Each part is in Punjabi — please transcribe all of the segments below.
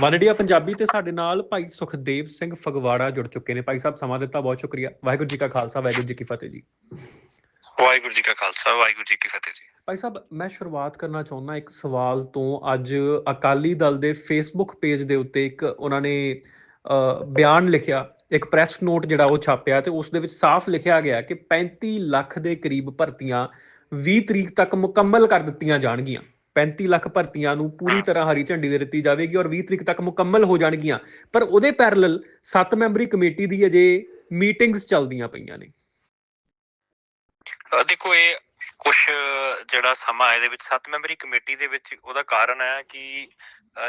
ਵਨਡੀਆ ਪੰਜਾਬੀ ਤੇ ਸਾਡੇ ਨਾਲ ਭਾਈ ਸੁਖਦੇਵ ਸਿੰਘ ਫਗਵਾੜਾ ਜੁੜ ਚੁੱਕੇ ਨੇ। ਭਾਈ ਸਾਹਿਬ ਸਮਾਂ ਦਿੱਤਾ ਬਹੁਤ ਸ਼ੁਕਰੀਆ। ਵਾਹਿਗੁਰੂ ਜੀ ਕਾ ਖਾਲਸਾ ਵਾਹਿਗੁਰੂ ਜੀ ਕੀ ਫਤਿਹ ਜੀ। ਵਾਹਿਗੁਰੂ ਜੀ ਕਾ ਖਾਲਸਾ ਵਾਹਿਗੁਰੂ ਜੀ ਕੀ ਫਤਿਹ ਜੀ। ਭਾਈ ਸਾਹਿਬ ਮੈਂ ਸ਼ੁਰੂਆਤ ਕਰਨਾ ਚਾਹੁੰਦਾ ਇੱਕ ਸਵਾਲ ਤੋਂ। ਅੱਜ ਅਕਾਲੀ ਦਲ ਦੇ ਫੇਸਬੁੱਕ ਪੇਜ ਦੇ ਉੱਤੇ ਇੱਕ ਉਹਨਾਂ ਨੇ ਬਿਆਨ ਲਿਖਿਆ। ਇੱਕ ਪ੍ਰੈਸ ਨੋਟ ਜਿਹੜਾ ਉਹ ਛਾਪਿਆ ਤੇ ਉਸ ਦੇ ਵਿੱਚ ਸਾਫ਼ ਲਿਖਿਆ ਗਿਆ ਕਿ 35 ਲੱਖ ਦੇ ਕਰੀਬ ਭਰਤੀਆਂ 20 ਤਰੀਕ ਤੱਕ ਮੁਕੰਮਲ ਕਰ ਦਿੱਤੀਆਂ ਜਾਣਗੀਆਂ। 35 ਲੱਖ ਭਰਤੀਆਂ ਨੂੰ ਪੂਰੀ ਤਰ੍ਹਾਂ ਹਰੀ ਝੰਡੀ ਦੇ ਦਿੱਤੀ ਜਾਵੇਗੀ ਔਰ 20 ਤਰੀਕ ਤੱਕ ਮੁਕੰਮਲ ਹੋ ਜਾਣਗੀਆਂ। ਪਰ ਉਹਦੇ ਪੈਰਲਲ 7 ਮੈਂਬਰੀ ਕਮੇਟੀ ਦੀ ਅਜੇ ਮੀਟਿੰਗਸ ਚੱਲਦੀਆਂ ਪਈਆਂ ਨੇ। ਦੇਖੋ ਇਹ ਕੁਝ ਜਿਹੜਾ ਸਮਾਂ ਇਹਦੇ ਵਿੱਚ ਸੱਤ ਮੈਂਬਰੀ ਕਮੇਟੀ ਦੇ ਵਿੱਚ ਉਹਦਾ ਕਾਰਨ ਹੈ ਕਿ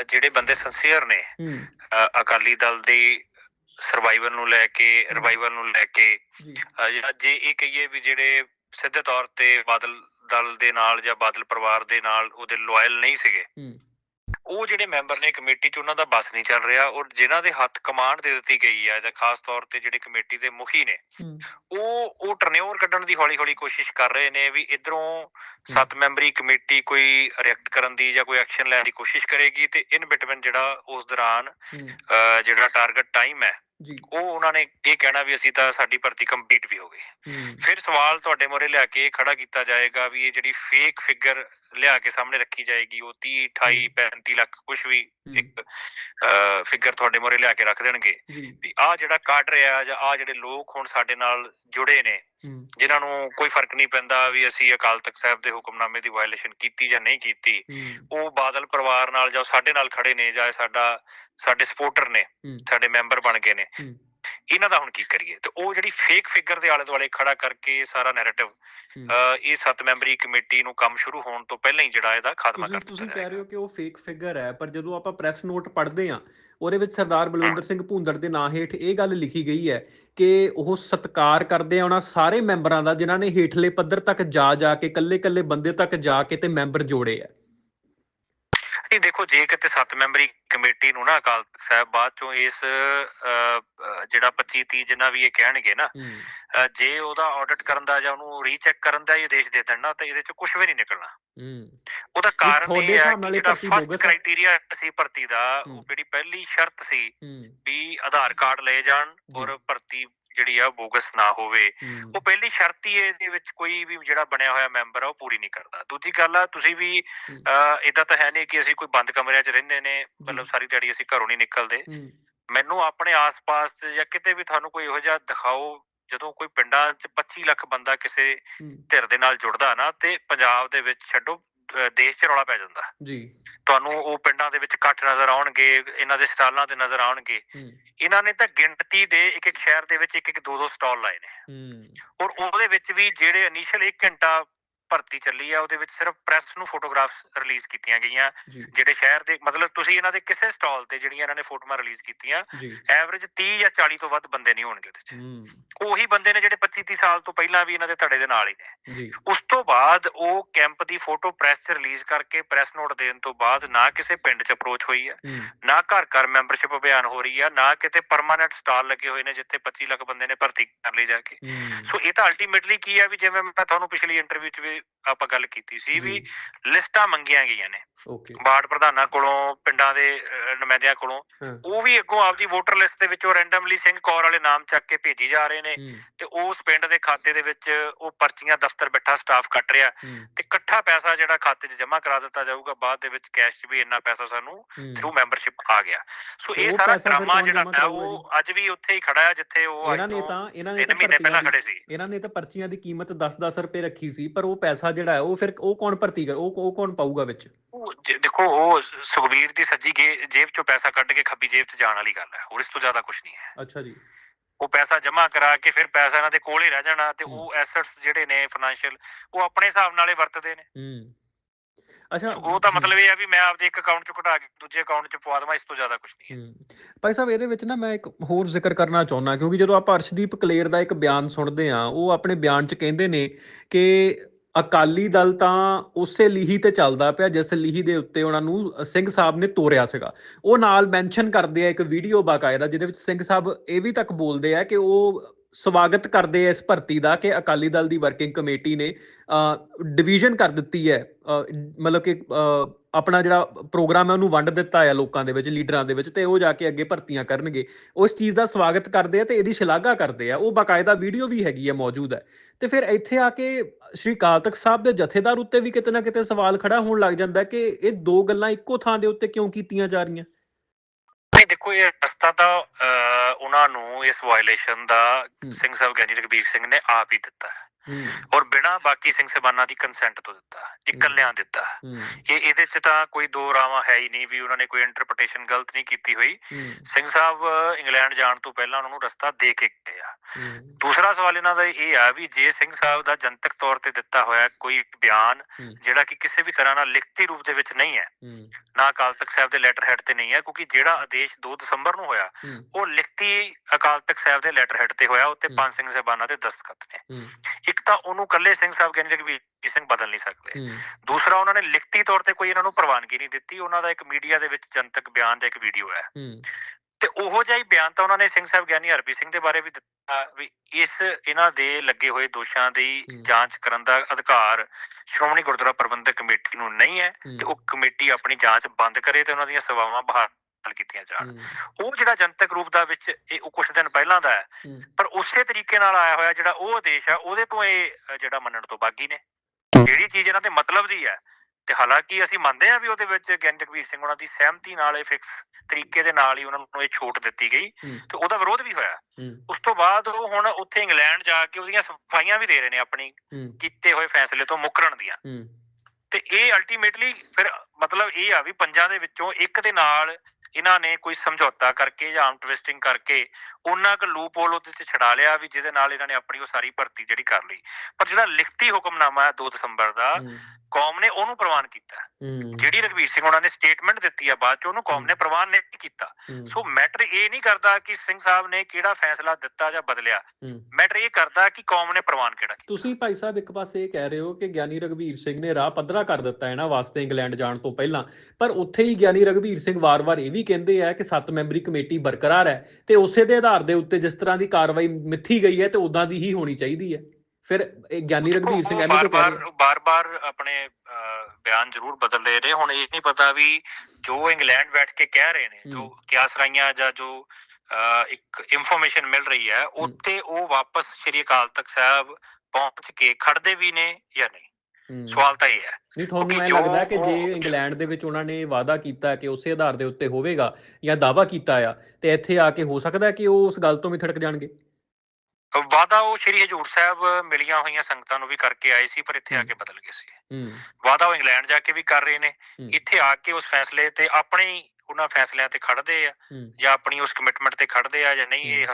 ਜਿਹੜੇ ਬੰਦੇ ਸੰਸੀਅਰ ਨੇ ਅਕਾਲੀ ਦਲ ਦੇ ਸਰਵਾਈਵਲ ਨੂੰ ਲੈ ਕੇ ਰਿਵਾਈਵਲ ਨੂੰ ਲੈ ਕੇ ਜਾਂ ਜੇ ਇਹ ਕਹੀਏ ਵੀ ਜਿਹੜੇ ਸਿੱਧੇ ਤੌਰ ਤੇ ਬਾਦਲ ਦਲ ਦੇ ਨਾਲ ਜਾਂ ਬਾਦਲ ਪਰਿਵਾਰ ਦੇ ਨਾਲ ਉਹਦੇ ਲਾਇਲ ਨਹੀਂ ਸੀਗੇ। ਉਹ ਜਿਹੜੇ ਮੈਂਬਰ ਨੇ ਕਮੇਟੀ 'ਚ ਉਹਨਾਂ ਦਾ ਬਸ ਨਹੀਂ ਚੱਲ ਰਿਹਾ ਔਰ ਜਿਨ੍ਹਾਂ ਦੇ ਹੱਥ ਕਮਾਂਡ ਦੇ ਦਿੱਤੀ ਗਈ ਹੈ ਜਾਂ ਖਾਸ ਤੌਰ ਤੇ ਜਿਹੜੇ ਕਮੇਟੀ ਦੇ ਮੁਖੀ ਨੇ ਉਹ ਉਹ ਟਰਨਓਵਰ ਕੱਢਣ ਦੀ ਹੌਲੀ ਹੌਲੀ ਕੋਸ਼ਿਸ਼ ਕਰ ਰਹੇ ਨੇ ਵੀ ਇਧਰੋਂ ਸੱਤ ਮੈਂਬਰੀ ਕਮੇਟੀ ਕੋਈ ਰਿਐਕਟ ਕਰਨ ਦੀ ਜਾਂ ਕੋਈ ਐਕਸ਼ਨ ਲੈਣ ਦੀ ਕੋਸ਼ਿਸ਼ ਕਰੇਗੀ ਤੇ ਇਨ ਬਿਟਵੀਨ ਜਿਹੜਾ ਉਸ ਦੌਰਾਨ ਜਿਹੜਾ ਟਾਰਗੇਟ ਟਾਈਮ ਹੈ ਜੀ। ਉਹ ਉਹਨਾਂ ਨੇ ਇਹ ਕਹਿਣਾ ਵੀ ਅਸੀਂ ਤਾਂ ਸਾਡੀ ਭਰਤੀ ਕੰਪਲੀਟ ਵੀ ਹੋ ਗਈ। ਫਿਰ ਸਵਾਲ ਤੁਹਾਡੇ ਮੋਰੇ ਲਿਆ ਕੇ ਇਹ ਖੜਾ ਕੀਤਾ ਜਾਏਗਾ ਵੀ ਇਹ ਜਿਹੜੀ ਫੇਕ ਫਿਗਰ ਲਿਆ ਕੇ ਸਾਹਮਣੇ ਰੱਖੀ ਜਾਏਗੀ ਉਹ 30 28 35 ਲੱਖ ਕੁਝ ਵੀ ਇੱਕ ਫਿਗਰ ਤੁਹਾਡੇ ਮੋਰੇ ਲਿਆ ਕੇ ਰੱਖ ਦੇਣਗੇ। ਵੀ ਆ ਜਿਹੜਾ ਕੱਢ ਰਿਹਾ ਜਾਂ ਆ ਜਿਹੜੇ ਲੋਕ ਹੁਣ ਸਾਡੇ ਨਾਲ ਜੁੜੇ ਨੇ ਜਿਨ੍ਹਾਂ ਨੂੰ ਕੋਈ ਫ਼ਰਕ ਨਹੀਂ ਪੈਂਦਾ ਵੀ ਅਸੀਂ ਅਕਾਲ ਤਖਤ ਸਾਹਿਬ ਦੇ ਹੁਕਮਨਾਮੇ ਦੀ ਵਾਇਲੇਸ਼ਨ ਕੀਤੀ ਜਾਂ ਨਹੀਂ ਕੀਤੀ ਉਹ ਬਾਦਲ ਪਰਿਵਾਰ ਨਾਲ ਜਾਂ ਸਾਡੇ ਨਾਲ ਖੜੇ ਨੇ ਜਾਂ ਸਾਡਾ ਸਾਡੇ ਸਪੋਰਟਰ ਨੇ ਸਾਡੇ ਮੈਂਬਰ ਬਣ ਗਏ ਨੇ। ਇਹਨਾਂ ਦਾ ਹੁਣ ਕੀ ਕਰੀਏ? ਤੇ ਉਹ ਜਿਹੜੀ ਫੇਕ ਫਿਗਰ ਦੇ ਆਲੇ ਦੁਆਲੇ ਖੜਾ ਕਰਕੇ ਸਾਰਾ ਨੈਰੇਟਿਵ। ਇਹ ਸੱਤ ਮੈਂਬਰੀ ਕਮੇਟੀ ਨੂੰ ਕੰਮ ਸ਼ੁਰੂ ਹੋਣ ਤੋਂ ਪਹਿਲਾਂ ਹੀ ਜਿਹੜਾ ਇਹਦਾ ਖਾਤਮਾ ਤੁਸੀਂ ਕਰ ਤੁਸੀਂ ਦਿੱਤਾ ਕਹਿ ਜਾਏਗਾ। ਰਹੇ ਹੋ ਕਿ ਉਹ ਫੇਕ ਫਿਗਰ ਹੈ ਪਰ ਜਦੋਂ ਆਪਾਂ ਪ੍ਰੈਸ ਨੋਟ ਪੜ੍ਹਦੇ ਆ ਉਹਦੇ ਵਿੱਚ ਸਰਦਾਰ ਬਲਵਿੰਦਰ ਸਿੰਘ ਭੂੰਦੜ ਦੇ ਨਾਂ ਹੇਠ ਇਹ ਗੱਲ ਲਿਖੀ ਗਈ ਹੈ ਕਿ ਉਹ ਸਤਿਕਾਰ ਕਰਦੇ ਆ ਉਹਨਾਂ ਸਾਰੇ ਮੈਂਬਰਾਂ ਦਾ, ਜਿਨ੍ਹਾਂ ਨੇ ਹੇਠਲੇ ਪੱਧਰ ਤੱਕ ਜਾ ਜਾ ਕੇ ਕੱਲੇ-ਕੱਲੇ ਬੰਦੇ ਤੱਕ ਜਾ ਕੇ ਤੇ ਮੈਂਬਰ ਜੋੜੇ ਆ। ਨਹੀਂ ਦੇਖੋ ਜੇ ਕਿਤੇ ਸੱਤ ਮੈਂਬਰੀ ਕਮੇਟੀ ਨੂੰ ਨਾ ਅਕਾਲ ਤਖਤ ਸਾਹਿਬ ਬਾਅਦ ਚੋਂ ਇਸ ਜਿਹੜਾ 25 30 ਜਿੰਨਾ ਵੀ ਇਹ ਕਹਿਣਗੇ ਨਾ ਜੇ ਉਹਦਾ ਆਡਿਟ ਕਰਨ ਦਾ ਜਾਂ ਉਹਨੂੰ ਰੀਚੈਕ ਕਰਨ ਦਾ ਇਹ ਆਦੇਸ਼ ਦੇ ਦੇਣਾ ਤਾਂ ਇਹਦੇ ਚ ਕੁਝ ਵੀ ਨਹੀਂ ਨਿਕਲਣਾ ਉਹਦਾ ਕਾਰਨ ਇਹ ਹੈ ਕਿ ਇਹ ਜਿਹੜਾ ਫਸਟ? ਕ੍ਰਾਈਟੇਰੀਆ ਸੀ ਭਰਤੀ ਦਾ। ਉਹ ਜਿਹੜੀ ਪਹਿਲੀ ਸ਼ਰਤ ਸੀ ਵੀ ਆਧਾਰ ਕਾਰਡ ਲਏ ਜਾਣ। ਔਰ ਭਰਤੀ ਜਿਹੜੀ ਆ ਬੋਗਸ ਨਾ ਹੋਵੇ ਉਹ ਪਹਿਲੀ ਸ਼ਰਤ ਹੀ ਇਹਦੇ ਵਿੱਚ ਕੋਈ ਵੀ ਜਿਹੜਾ ਬਣਿਆ ਹੋਇਆ ਮੈਂਬਰ ਆ ਉਹ ਪੂਰੀ ਨਹੀਂ ਕਰਦਾ। ਦੂਜੀ ਗੱਲ ਆ ਤੁਸੀਂ ਵੀ। ਇਦਾਂ ਤਾਂ ਹੈ ਨਹੀਂ ਕਿ ਅਸੀਂ ਕੋਈ ਬੰਦ ਕਮਰਿਆਂ 'ਚ ਰਹਿੰਦੇ ਨੇ ਮਤਲਬ ਸਾਰੀ ਦਿਹਾੜੀ ਅਸੀਂ ਘਰੋਂ ਨਹੀਂ ਨਿਕਲਦੇ। ਮੈਨੂੰ ਆਪਣੇ ਆਸ-ਪਾਸ ਜਾਂ ਕਿਤੇ ਵੀ ਤੁਹਾਨੂੰ ਕੋਈ ਇਹੋ ਜਿਹਾ ਦਿਖਾਓ ਜਦੋਂ ਕੋਈ ਪਿੰਡਾਂ 'ਚ 25 ਲੱਖ ਬੰਦਾ ਕਿਸੇ ਧਿਰ ਦੇ ਨਾਲ ਜੁੜਦਾ ਨਾ ਤੇ ਪੰਜਾਬ ਦੇ ਵਿੱਚ ਛੱਡੋ ਦੇਸ਼ 'ਚ ਰੌਲਾ ਪੈ ਜਾਂਦਾ। ਜੀ। ਤੁਹਾਨੂੰ ਉਹ ਪਿੰਡਾਂ ਦੇ ਵਿੱਚ ਇਕੱਠ ਨਜ਼ਰ ਆਉਣਗੇ ਇਹਨਾਂ ਦੇ ਸਟਾਲਾਂ ਤੇ ਨਜ਼ਰ ਆਉਣਗੇ। ਇਹਨਾਂ ਨੇ ਤਾਂ ਗਿਣਤੀ ਦੇ ਇੱਕ ਇੱਕ ਸ਼ਹਿਰ ਦੇ ਵਿੱਚ ਇੱਕ ਇੱਕ ਦੋ ਦੋ ਸਟਾਲ ਲਾਏ ਨੇ। ਹੂੰ। ਔਰ ਉਹਦੇ ਵਿੱਚ ਵੀ ਜਿਹੜੇ ਇਨੀਸ਼ੀਅਲ 1 ਘੰਟਾ ਭਰਤੀ ਚੱਲੀ ਆ ਉਹਦੇ ਵਿੱਚ ਸਿਰਫ ਪ੍ਰੈਸ ਨੂੰ ਫੋਟੋਗ੍ਰਾਫਸ ਰਿਲੀਜ਼ ਕੀਤੀਆਂ ਗਈਆਂ। ਜਿਹੜੇ ਸ਼ਹਿਰ ਦੇ ਮਤਲਬ ਤੁਸੀਂ ਇਹਨਾਂ ਦੇ ਕਿਸੇ ਸਟਾਲ ਤੇ ਜਿਹੜੀਆਂ ਇਹਨਾਂ ਨੇ ਫੋਟੋਆਂ ਰਿਲੀਜ਼ ਕੀਤੀਆਂ ਐਵਰੇਜ 30 ਜਾਂ 40 ਤੋਂ ਵੱਧ ਬੰਦੇ ਨਹੀਂ ਹੋਣਗੇ ਉਹਦੇ 'ਚ। ਉਹੀ ਬੰਦੇ ਨੇ ਜਿਹੜੇ 25 30 ਸਾਲ ਤੋਂ ਪਹਿਲਾਂ ਵੀ ਇਹਨਾਂ ਦੇ ਧੜੇ ਦੇ ਨਾਲ ਹੀ ਨੇ। ਉਸ ਤੋਂ ਬਾਅਦ ਉਹ ਕੈਂਪ ਦੀ ਫੋਟੋ ਪ੍ਰੈਸ 'ਚ ਰਿਲੀਜ਼ ਕਰਕੇ ਪ੍ਰੈਸ ਨੋਟ ਦੇਣ ਤੋਂ ਬਾਅਦ ਨਾ ਕਿਸੇ ਪਿੰਡ 'ਚ ਅਪਰੋਚ ਹੋਈ ਹੈ ਹੂੰ। ਨਾ ਘਰ ਘਰ ਮੈਂਬਰਸ਼ਿਪ ਅਭਿਆਨ ਹੋ ਰਹੀ ਆ ਨਾ ਕਿਤੇ ਪਰਮਾਨੈਂਟ ਸਟਾਲ ਲੱਗੇ ਹੋਏ ਨੇ ਜਿੱਥੇ 25 ਲੱਖ ਬੰਦੇ ਨੇ ਭਰਤੀ ਕਰ ਲਈ ਜਾ ਕੇ। ਸੋ ਇਹ ਤਾਂ ਅਲਟੀਮੇਟਲੀ ਕੀ ਆ ਵੀ ਜਿਵੇਂ ਮੈਂ ਤੁਹਾਨੂੰ ਪਿਛਲੀ ਇੰਟਰਵਿਊ 'ਚ ਵੀ ਆਪਾਂ ਗੱਲ ਕੀਤੀ ਸੀ ਵੀ ਲਿਸਟਾਂ ਮੰਗੀਆਂ ਗਈਆਂ ਨੇ। ਓਕੇ। ਵਾਰਡ ਪ੍ਰਧਾਨਾਂ ਕੋਲੋਂ ਪਿੰਡਾਂ ਦੇ ਨੁਮਾਇੰਦਿਆਂ ਕੋਲੋਂ। ਉਹ ਵੀ ਅੱਗੋਂ ਆਪਦੀ ਵੋਟਰ ਲਿਸਟ ਦੇ ਵਿੱਚੋਂ ਰੈਂਡਮਲੀ ਸਿੰਘ ਕੌਰ ਵਾਲੇ ਨਾਮ ਚੱਕ ਕੇ ਭੇਜੀ ਜਾ ਰਹੇ ਨੇ ਤੇ ਉਸ ਪਿੰਡ ਦੇ ਖਾਤੇ ਦੇ ਵਿੱਚ ਉਹ ਪਰਚੀਆਂ ਦਫ਼ਤਰ ਬੈਠਾ ਸਟਾਫ ਕੱਟ ਰਿਹਾ ਤੇ ਇਕੱਠਾ ਪੈਸਾ ਜਿਹੜਾ ਖਾਤੇ 'ਚ ਜਮ੍ਹਾਂ ਕਰਾ ਦਿੱਤਾ ਜਾਊਗਾ ਬਾਅਦ ਦੇ ਵਿੱਚ ਕੈਸ਼ 'ਚ ਵੀ ਇੰਨਾ ਪੈਸਾ ਸਾਨੂੰ ਥਰੂ ਮੈਂਬਰਸ਼ਿਪ ਆ ਗਿਆ। ਸੋ ਇਹ ਸਾਰਾ ਡਰਾਮਾ ਜਿਹੜਾ ਹੈ ਉਹ ਅੱਜ ਵੀ ਉੱਥੇ ਹੀ ਖੜਾ ਹੈ ਜਿੱਥੇ ਉਹ ਇਹਨਾਂ ਨੇ ਤੋਂ ਇਹਨਾਂ ਨੇ ਤਿੰਨ ਤਾਂ ਮਹੀਨੇ ਪਹਿਲਾਂ ਭਰਤੀਆਂ ਖੜੇ ਦੀ ਸੀ। ਇਹਨਾਂ ਨੇ ਤਾਂ ਪਰਚੀਆਂ ਦੀ ਕੀਮਤ 10-10 ਰੁਪਏ ਰੱਖੀ ਸੀ ਪਰ ਉਹ ਪੈਸਾ ਜਿਹੜਾ ਹੈ ਉਹ ਫਿਰ ਉਹ ਕੌਣ ਭਰਤੀ ਕਰ ਉਹ ਉਹ ਕੌਣ ਪਾਊਗਾ ਵਿੱਚ? ਦੇਖੋ ਉਹ ਸੁਖਬੀਰ ਦੀ ਸੱਜੀ ਜੇਬ ਚੋਂ ਪੈਸਾ ਕੱਢ ਕੇ ਖੱਬੀ ਜੇਬ 'ਚ ਜਾਣ ਵਾਲੀ ਗੱਲ ਹੈ ਹੋਰ ਇਸ ਤੋਂ ਜ਼ਿਆਦਾ ਕੁਝ ਨਹੀਂ ਹੈ। ਅੱਛਾ ਜੀ। ਉਹ ਪੈਸਾ ਜਮ੍ਹਾਂ ਕਰਾ ਕੇ ਫਿਰ ਪੈਸਾ ਇਹਨਾਂ ਦੇ ਕੋਲ ਹੀ ਰਹਿ ਜਾਣਾ ਤੇ। ਉਹ ਐਸੈਟਸ ਜਿਹੜੇ ਨੇ ਫਾਈਨੈਂਸ਼ੀਅਲ ਉਹ ਆਪਣੇ ਹਿਸਾਬ ਨਾਲ ਵਰਤਦੇ ਨੇ। ਹੂੰ। ਅੱਛਾ। ਉਹ ਤਾਂ ਮਤਲਬ ਇਹ ਆ ਵੀ ਮੈਂ ਆਪਦੇ ਇੱਕ ਅਕਾਊਂਟ 'ਚ ਘਟਾ ਕੇ ਦੂਜੇ ਅਕਾਊਂਟ 'ਚ ਪਵਾ ਦੇਵਾਂ ਇਸ ਤੋਂ ਜ਼ਿਆਦਾ ਕੁਝ ਨਹੀਂ ਹੂੰ। ਭਾਈ ਸਾਹਿਬ ਇਹਦੇ ਵਿੱਚ ਨਾ ਮੈਂ ਇੱਕ ਹੋਰ ਜ਼ਿਕਰ ਕਰਨਾ ਚਾਹੁੰਦਾ ਕਿਉਂਕਿ ਜਦੋਂ ਆਪਾਂ ਅਰਸ਼ਦੀਪ ਕਲੇਰ ਦਾ ਇੱਕ ਬਿਆਨ ਸੁਣਦੇ ਆ ਉਹ ਆਪਣੇ ਬਿਆਨ 'ਚ ਕਹਿੰਦੇ ਨੇ ਕਿ ਅਕਾਲੀ ਦਲ ਤਾਂ ਉਸੇ ਲੀਹੀ ਤੇ ਚੱਲਦਾ ਪਿਆ, ਜਿਸ ਲੀਹੀ ਦੇ ਉੱਤੇ ਉਹਨਾਂ ਨੂੰ ਸਿੰਘ ਸਾਹਿਬ ਨੇ ਤੋਰਿਆ ਸੀਗਾ। ਉਹ ਨਾਲ ਮੈਂਸ਼ਨ ਕਰਦੇ ਆ ਇੱਕ ਵੀਡੀਓ ਬਾਕਾਇਦਾ, ਜਿਹਦੇ ਵਿੱਚ ਸਿੰਘ ਸਾਹਿਬ ਇਹ ਵੀ ਤੱਕ ਬੋਲਦੇ ਆ ਕਿ ਉਹ ਸਵਾਗਤ ਕਰਦੇ ਆ ਇਸ ਭਰਤੀ ਦਾ ਕਿ ਅਕਾਲੀ ਦਲ ਦੀ ਵਰਕਿੰਗ ਕਮੇਟੀ ਨੇ ਡਿਵੀਜ਼ਨ ਕਰ ਦਿੱਤੀ ਹੈ। ਅ, ਮਤਲਬ ਕਿ ਅ, ਆਪਣਾ ਜਿਹੜਾ ਪ੍ਰੋਗਰਾਮ ਹੈ ਉਹਨੂੰ ਵੰਡ ਦਿੱਤਾ ਹੈ ਲੋਕਾਂ ਦੇ ਵਿੱਚ ਲੀਡਰਾਂ ਦੇ ਵਿੱਚ ਤੇ ਉਹ ਜਾ ਕੇ ਅੱਗੇ ਭਰਤੀਆਂ ਕਰਨਗੇ। ਉਸ ਚੀਜ਼ ਦਾ ਸਵਾਗਤ ਕਰਦੇ ਆ ਤੇ ਇਹਦੀ ਸ਼ਲਾਘਾ ਕਰਦੇ ਆ। ਉਹ ਬਾਕਾਇਦਾ ਵੀਡੀਓ ਵੀ ਹੈਗੀ ਹੈ ਮੌਜੂਦ ਹੈ। ਤੇ ਫਿਰ ਇੱਥੇ ਆ ਕੇ ਸ਼੍ਰੀ ਕਾਲ ਤਖਤ ਸਾਹਿਬ ਦੇ ਜਥੇਦਾਰ ਉੱਤੇ ਵੀ ਕਿਤੇ ਨਾ ਕਿਤੇ ਸਵਾਲ ਖੜਾ ਹੋਣ ਲੱਗ ਜਾਂਦਾ ਕਿ ਇਹ ਦੋ ਗੱਲਾਂ ਇੱਕੋ ਥਾਂ ਦੇ ਉੱਤੇ ਕਿਉਂ ਕੀਤੀਆਂ ਜਾ ਰਹੀਆਂ? ਦੇਖੋ ਇਹ ਰਸਤਾ ਤਾਂ ਉਹਨਾਂ ਨੂੰ ਇਸ ਵਾਇਲੇਸ਼ਨ ਦਾ। ਸਿੰਘ ਸਾਹਿਬ ਗਿਆਨੀ ਰਘਬੀਰ ਸਿੰਘ ਨੇ ਆਪ ਹੀ ਦਿੱਤਾ ਹੂੰ ਔਰ ਬਿਨਾਂ ਬਾਕੀ ਸਿੰਘ ਸਬਾਨਾਂ ਦੀ ਕੰਸੈਂਟ ਤੋਂ ਦਿੱਤਾ ਇਕੱਲਿਆਂ ਦਿੱਤਾ। ਇਹ ਇਹਦੇ ਚ ਤਾਂ ਕੋਈ ਦੋ ਰਾਵਾਂ ਹੈ ਹੀ ਨਹੀਂ ਵੀ ਉਹਨਾਂ ਨੇ ਕੋਈ ਇੰਟਰਪ੍ਰੀਟੇਸ਼ਨ ਗਲਤ ਨਹੀਂ ਕੀਤੀ ਹੋਈ। ਸਿੰਘ ਸਾਹਿਬ ਇੰਗਲੈਂਡ ਜਾਣ ਤੋਂ ਪਹਿਲਾਂ ਉਹਨਾਂ ਨੂੰ ਰਸਤਾ ਦੇ ਕੇ ਗਏ ਆ। ਦੂਸਰਾ ਸਵਾਲ ਇਹਨਾਂ ਦਾ ਇਹ ਆ ਵੀ ਜੇ ਸਿੰਘ ਸਾਹਿਬ ਦਾ ਜਨਤਕ ਤੌਰ ਤੇ ਦਿੱਤਾ ਹੋਇਆ ਕੋਈ ਬਿਆਨ। ਜਿਹੜਾ ਕਿ ਕਿਸੇ ਵੀ ਤਰ੍ਹਾਂ ਨਾਲ ਲਿਖਤੀ ਰੂਪ ਦੇ ਵਿੱਚ ਨਹੀਂ ਹੈ ਨਾ ਅਕਾਲ ਤਖਤ ਸਾਹਿਬ ਦੇ ਲੈਟਰ ਹੈਡ ਤੇ ਨਹੀਂ ਹੈ ਕਿਉਂਕਿ ਜਿਹੜਾ ਆਦੇਸ਼ 2 ਦਸੰਬਰ ਨੂੰ ਹੋਇਆ ਉਹ ਲਿਖਤੀ ਅਕਾਲ ਤਖਤ ਸਾਹਿਬ ਦੇ ਲੈਟਰ ਹੈਡ ਤੇ ਹੋਇਆ ਉੱਤੇ। ਪੰਜ ਸਿੰਘ ਸਾਹਿਬਾਨਾਂ ਦੇ ਦਸਤਖਤ ਨੇ। ਹੂੰ। ਇੱਕ ਤਾਂ ਉਹਨੂੰ ਕੱਲੇ ਸਿੰਘ ਸਾਹਿਬ ਗਿਆਨੀ ਰਘਬੀਰ ਸਿੰਘ ਬਦਲ ਨਹੀਂ ਸਕਦੇ। ਦੂਸਰਾ ਉਹਨਾਂ ਨੇ ਲਿਖਤੀ ਤੌਰ ਤੇ ਕੋਈ ਇਹਨਾਂ ਨੂੰ ਪ੍ਰਵਾਨਗੀ ਨਹੀਂ ਦਿੱਤੀ ਉਹਨਾਂ ਦਾ ਇੱਕ ਮੀਡੀਆ ਦੇ ਵਿੱਚ ਜਨਤਕ ਬਿਆਨ ਦਾ ਇੱਕ ਵੀਡੀਓ ਹੈ। ਤੇ ਉਹੋ ਜਿਹਾ ਹੀ ਬਿਆਨ ਤਾਂ ਉਹਨਾਂ ਨੇ ਸਿੰਘ ਸਾਹਿਬ ਗਿਆਨੀ ਹਰਪ੍ਰੀਤ ਸਿੰਘ ਦੇ ਬਾਰੇ ਵੀ ਦਿੱਤਾ ਵੀ ਇਸ ਇਹਨਾਂ ਦੇ ਲੱਗੇ ਹੋਏ ਦੋਸ਼ਾਂ ਦੀ। ਜਾਂਚ ਕਰਨ ਦਾ ਅਧਿਕਾਰ ਸ਼੍ਰੋਮਣੀ ਗੁਰਦੁਆਰਾ ਪ੍ਰਬੰਧਕ ਕਮੇਟੀ ਨੂੰ ਨਹੀਂ ਹੈ। ਤੇ ਉਹ ਕਮੇਟੀ ਆਪਣੀ ਜਾਂਚ ਬੰਦ ਕਰੇ ਤੇ ਉਹਨਾਂ ਦੀਆਂ ਸੇਵਾਵਾਂ ਬਹਾਲ ਕੀਤੀਆਂ ਜਾਣ। ਉਹ ਜਿਹੜਾ ਜਨਤਕ ਰੂਪ ਦਾ ਵਿੱਚ ਇਹ ਉਹ ਕੁਝ ਦਿਨ ਪਹਿਲਾਂ ਦਾ ਹੈ ਪਰ ਉਸੇ ਤਰੀਕੇ ਨਾਲ ਆਇਆ ਹੋਇਆ ਜਿਹੜਾ ਉਹ ਆਦੇਸ਼ ਹੈ ਉਹਦੇ ਤੋਂ ਇਹ ਜਿਹੜਾ ਮੰਨਣ ਤੋਂ ਬਾਗੀ ਨੇ। ਜਿਹੜੀ ਚੀਜ਼ ਇਹਨਾਂ ਦੇ ਮਤਲਬ ਦੀ ਹੈ ਤੇ ਹਾਲਾਂਕਿ ਅਸੀਂ ਮੰਨਦੇ ਹਾਂ ਵੀ ਉਹਦੇ ਵਿੱਚ ਰਘਬੀਰ ਸਿੰਘ ਉਹਨਾਂ ਦੀ ਸਹਿਮਤੀ ਨਾਲ ਇਹ ਫਿਕਸ ਤਰੀਕੇ ਦੇ ਨਾਲ ਹੀ ਉਹਨਾਂ ਨੂੰ ਇਹ ਛੋਟ ਦਿੱਤੀ ਗਈ। ਤੇ ਉਹਦਾ ਵਿਰੋਧ ਵੀ ਹੋਇਆ। ਉਸ ਤੋਂ ਬਾਅਦ ਉਹ ਹੁਣ ਉੱਥੇ ਇੰਗਲੈਂਡ ਜਾ ਕੇ ਉਹਦੀਆਂ ਸਫਾਈਆਂ ਵੀ ਦੇ ਰਹੇ ਨੇ ਆਪਣੀ ਕੀਤੇ ਹੋਏ ਫੈਸਲੇ ਤੋਂ ਮੁਕਰਨ ਦੀਆਂ। ਤੇ ਇਹ ਅਲਟੀਮੇਟਲੀ ਫਿਰ ਮਤਲਬ ਇਹ ਆ ਵੀ ਪੰਜਾਂ ਦੇ ਵਿੱਚੋਂ ਇੱਕ ਦੇ ਨਾਲ ਇਹਨਾਂ ਨੇ ਕੋਈ ਸਮਝੌਤਾ ਕਰਕੇ ਜਾਂ ਟਵਿਸਟਿੰਗ ਕਰਕੇ ਉਹਨਾਂ ਕੁ ਲੂਪ ਹੋਲ ਉਹਦੇ ਤੇ ਛਡਾ ਲਿਆ ਵੀ ਜਿਹਦੇ ਨਾਲ ਇਹਨਾਂ ਨੇ ਆਪਣੀ ਉਹ ਸਾਰੀ ਭਰਤੀ ਜਿਹੜੀ ਕਰ ਲਈ। ਪਰ ਜਿਹੜਾ ਲਿਖਤੀ ਹੁਕਮਨਾਮਾ ਹੈ 2 ਦਸੰਬਰ ਦਾ ਹੂੰ। ਕੌਮ ਨੇ ਉਹਨੂੰ ਪ੍ਰਵਾਨ ਕੀਤਾ। ਹੂੰ। ਜਿਹੜੀ ਰਘਵੀਰ ਸਿੰਘ ਉਹਨਾਂ ਨੇ ਸਟੇਟਮੈਂਟ ਦਿੱਤੀ ਆ ਬਾਅਦ ਚ ਉਹਨੂੰ ਕੌਮ ਨੇ ਪ੍ਰਵਾਨ ਨਹੀਂ ਕੀਤਾ। ਹੂੰ। ਸੋ ਮੈਟਰ ਇਹ ਨਹੀਂ ਕਰਦਾ ਕਿ ਸਿੰਘ ਸਾਹਿਬ ਨੇ ਕਿਹੜਾ ਫੈਸਲਾ ਦਿੱਤਾ ਜਾਂ ਬਦਲਿਆ। ਹੂੰ। ਮੈਟਰ ਇਹ ਕਰਦਾ ਕਿ ਕੌਮ ਨੇ ਪ੍ਰਵਾਨ ਕਿਹੜਾ ਕੀਤਾ। ਤੁਸੀਂ ਭਾਈ ਸਾਹਿਬ ਇੱਕ ਪਾਸੇ ਇਹ ਕਹਿ ਰਹੇ ਹੋ ਕਿ ਗਿਆਨੀ ਰਘਬੀਰ ਸਿੰਘ ਨੇ ਰਾਹ ਪੱਧਰਾ ਕਰ ਦਿੱਤਾ ਇਹਨਾਂ ਵਾਸਤੇ ਇੰਗਲੈਂਡ ਜਾਣ ਤੋਂ ਪਹਿਲਾਂ ਪਰ ਉੱਥੇ ਹੀ ਗਿਆਨੀ ਰਘਬੀਰ ਸਿੰਘ ਵਾਰ-ਵਾਰ ਇਹ ਵੀ ਕਹਿੰਦੇ ਆ ਕਿ ਸੱਤ ਮੈਂਬਰੀ ਕਮੇਟੀ ਬਰਕਰਾਰ ਹੈ ਤੇ ਉਸੇ ਦੇ ਆਧਾਰ ਦੇ ਉੱਤੇ ਜਿਸ ਤਰ੍ਹਾਂ ਦੀ ਕਾਰਵਾਈ ਮਿੱਥੀ ਗਈ ਹੈ ਤੇ ਉਦਾਂ ਦੀ ਹੀ ਹੋਣੀ ਚਾਹੀਦੀ ਹੈ ਫਿਰ ਇਹ ਗਿਆਨੀ ਰਘਬੀਰ ਸਿੰਘ ਐਵੇਂ ਕਹਿ ਰਹੇ ਆ? ਬਾਰ-ਬਾਰ ਆਪਣੇ ਬਿਆਨ ਜ਼ਰੂਰ ਬਦਲਦੇ ਰਹੇ ਹੁਣ ਇਹ ਨਹੀਂ ਪਤਾ ਵੀ ਜੋ ਇੰਗਲੈਂਡ ਬੈਠ ਕੇ ਕਹਿ ਰਹੇ ਨੇ ਜੋ। ਕਿਆਸ ਰਾਈਆਂ ਜਾਂ ਜੋ ਇੱਕ ਇਨਫੋਰਮੇਸ਼ਨ ਮਿਲ ਰਹੀ ਹੈ ਉੱਤੇ ਉਹ ਵਾਪਸ ਸ਼੍ਰੀ ਅਕਾਲ ਤਖਤ ਸਾਹਿਬ ਪਹੁੰਚ ਕੇ ਖੜਦੇ ਵੀ ਨੇ ਜਾਂ ਨਹੀਂ। ਸਵਾਲ ਤਾਂ ਇਹ ਹੈ। ਨਹੀਂ ਤੁਹਾਨੂੰ ਜੋ ਲੱਗਦਾ ਕਿ ਜੇ ਇੰਗਲੈਂਡ ਦੇ ਵਿੱਚ ਉਹਨਾਂ ਨੇ ਵਾਅਦਾ ਕੀਤਾ ਕਿ ਉਸੇ ਆਧਾਰ ਦੇ ਉੱਤੇ ਹੋਵੇਗਾ ਜਾਂ ਦਾਵਾ ਕੀਤਾ ਆ ਤੇ ਇੱਥੇ ਆ ਕੇ ਹੋ ਸਕਦਾ ਕਿ ਉਹ ਉਸ ਗੱਲ ਤੋਂ ਵੀ ਥੜਕ ਜਾਣਗੇ? ਵਾਦਾ ਉਹ ਸ਼੍ਰੀ ਹਜੂਰ ਸਾਹਿਬ ਮਿਲੀਆਂ ਹੋਈਆਂ ਸੰਗਤਾਂ ਨੂੰ ਵੀ ਕਰਕੇ ਆਏ ਸੀ ਪਰ ਇੱਥੇ ਆ ਕੇ ਬਦਲ ਗਏ ਸੀ। ਵਾਦਾ ਉਹ ਇੰਗਲੈਂਡ ਜਾ ਕੇ ਵੀ ਕਰ ਰਹੇ ਨੇ। ਇੱਥੇ ਆ ਕੇ ਉਸ ਫੈਸਲੇ ਤੇ ਆਪਣੇ ਉਹਨਾਂ ਫੈਸਲਿਆਂ ਤੇ ਖੜਦੇ ਆ ਜਾਂ ਆਪਣੀ ਉਸ ਕਮਿਟਮੈਂਟ ਤੇ ਖੜਦੇ ਆ ਜਾਂ ਨਹੀਂ। ਇਹ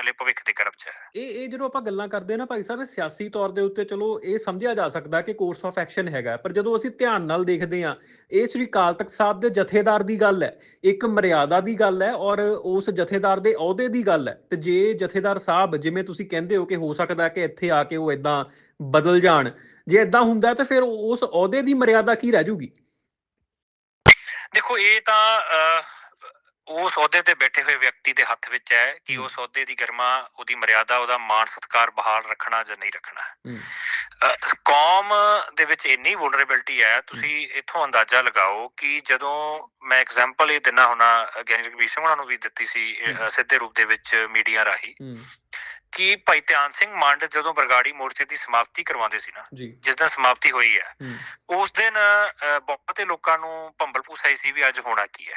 ਹਲੇ ਭਵਿੱਖ ਦੀ ਕਰਬ ਚ ਹੈ। ਇਹ ਇਹ ਜਦੋਂ ਆਪਾਂ ਗੱਲਾਂ ਕਰਦੇ ਹਾਂ ਨਾ ਭਾਈ ਸਾਹਿਬ ਇਹ ਸਿਆਸੀ ਤੌਰ ਦੇ ਉੱਤੇ ਚਲੋ ਇਹ ਸਮਝਿਆ ਜਾ ਸਕਦਾ ਕਿ ਕੋਰਸ ਆਫ ਐਕਸ਼ਨ ਹੈਗਾ ਪਰ ਜਦੋਂ ਅਸੀਂ ਧਿਆਨ ਨਾਲ ਦੇਖਦੇ ਹਾਂ ਇਹ ਸ੍ਰੀ ਅਕਾਲ ਤਖਤ ਸਾਹਿਬ ਦੇ ਜਥੇਦਾਰ ਦੀ ਗੱਲ ਹੈ ਇੱਕ ਮਰਿਆਦਾ ਦੀ ਗੱਲ ਹੈ ਔਰ ਉਸ ਜਥੇਦਾਰ ਦੇ ਅਹੁਦੇ ਦੀ ਗੱਲ ਹੈ। ਤੇ ਜੇ ਜਥੇਦਾਰ ਸਾਹਿਬ ਜਿਵੇਂ ਤੁਸੀਂ ਕਹਿੰਦੇ ਹੋ ਕਿ ਹੋ ਸਕਦਾ ਕਿ ਇੱਥੇ ਆ ਕੇ ਉਹ ਇਦਾਂ ਬਦਲ ਜਾਣ ਜੇ ਇਦਾਂ ਹੁੰਦਾ ਤਾਂ ਫਿਰ ਉਸ ਅਹੁਦੇ ਦੀ ਮਰਿਆਦਾ ਕੀ ਰਹਿ ਜੂਗੀ? ਦੇਖੋ ਇਹ ਤਾਂ ਉਸ ਅਹੁਦੇ ਤੇ ਬੈਠੇ ਹੋਏ ਵਿਅਕਤੀ ਦੇ ਹੱਥ ਵਿੱਚ ਹੈ ਕਿ। ਉਸ ਅਹੁਦੇ ਦੀ ਗਰਮਾ ਉਹਦੀ ਮਰਿਆਦਾ ਉਹਦਾ ਮਾਣ ਸਤਿਕਾਰ ਬਹਾਲ ਰੱਖਣਾ ਜਾਂ ਨਹੀਂ ਰੱਖਣਾ। ਕੌਮ ਦੇ ਵਿੱਚ ਇੰਨੀ ਵੂਲਨਰੇਬਿਲਟੀ ਹੈ ਤੁਸੀਂ ਇੱਥੋਂ ਅੰਦਾਜ਼ਾ ਲਗਾਓ ਕਿ ਜਦੋਂ ਮੈਂ ਐਗਜ਼ਾਮਪਲ ਇਹ ਦਿਨਾ ਹੁਣਾ ਗਿਆਨੀ ਰਘਬੀਰ ਸਿੰਘ ਉਹਨਾਂ ਨੂੰ ਵੀ ਦਿੱਤੀ ਸੀ। ਸਿੱਧੇ ਰੂਪ ਦੇ ਵਿੱਚ ਮੀਡੀਆ ਰਾਹੀਂ ਕਿ ਭਾਈ ਧਿਆਨ ਸਿੰਘ ਮੰਡ ਜਦੋਂ ਬਰਗਾੜੀ ਮੋਰਚੇ ਦੀ ਸਮਾਪਤੀ ਕਰਵਾਉਂਦੇ ਸੀ ਨਾ ਜਿਸ ਦਿਨ ਸਮਾਪਤੀ ਹੋਈ ਹੈ ਉਸ ਦਿਨ ਬਹੁਤੇ ਲੋਕਾਂ ਨੂੰ ਭੰਬਲ ਭੂਸਾਈ ਸੀ ਵੀ ਅੱਜ ਹੋਣਾ ਕੀ ਹੈ।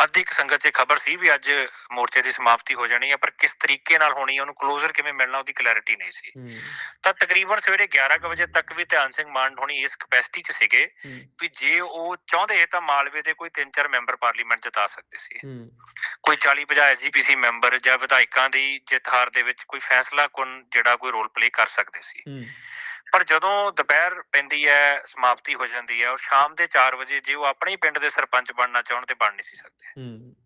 ਹੂੰ ਅੱਧੀ ਕੁ ਸੰਗਤ 'ਚ ਖਬਰ ਸੀ ਵੀ ਅੱਜ ਮੋਰਚੇ ਦੀ ਸਮਾਪਤੀ ਹੋ ਜਾਣੀ ਹੈ ਪਰ ਕਿਸ ਤਰੀਕੇ ਨਾਲ ਹੋਣੀ ਹੈ ਉਹਨੂੰ ਕਲੋਜ਼ਰ ਕਿਵੇਂ ਮਿਲਣਾ ਉਹਦੀ ਕਲੈਰਿਟੀ ਨਹੀਂ ਸੀ। ਤਾਂ ਤਕਰੀਬਨ ਸਵੇਰੇ 11 ਕੁ ਵਜੇ ਤੱਕ ਵੀ ਧਿਆਨ ਸਿੰਘ ਮਾਨ ਹੋਣੀ ਇਸ ਕਪੈਸਿਟੀ 'ਚ ਸੀਗੇ ਵੀ ਜੇ ਉਹ ਚਾਹੁੰਦੇ ਤਾਂ ਮਾਲਵੇ ਦੇ ਕੋਈ 3-4 ਮੈਂਬਰ ਪਾਰਲੀਮੈਂਟ ਜਿਤਾ ਸਕਦੇ ਸੀ। ਕੋਈ 40-50 ਐਸਜੀਪੀਸੀ ਮੈਂਬਰ ਜਾਂ ਵਿਧਾਇਕਾਂ ਦੀ ਜਿੱਤ ਹਾਰ ਦੇ ਵਿੱਚ ਕੋਈ ਫੈਸਲਾ ਕੁਨ ਜਿਹੜਾ ਕੋਈ ਰੋਲ ਪਲੇ ਕਰ ਸਕਦੇ ਸੀ। ਪਰ ਜਦੋਂ ਦੁਪਹਿਰ ਪੈਂਦੀ ਹੈ ਸਮਾਪਤੀ ਹੋ ਜਾਂਦੀ ਹੈ ਔਰ ਸ਼ਾਮ ਦੇ 4 ਵਜੇ ਜੇ ਉਹ ਆਪਣੇ ਹੀ ਪਿੰਡ ਦੇ ਸਰਪੰਚ ਬਣਨਾ ਚਾਹਣ ਤੇ ਬਣ ਨਹੀਂ ਸੀ ਸਕਦੇ। ਹੂੰ।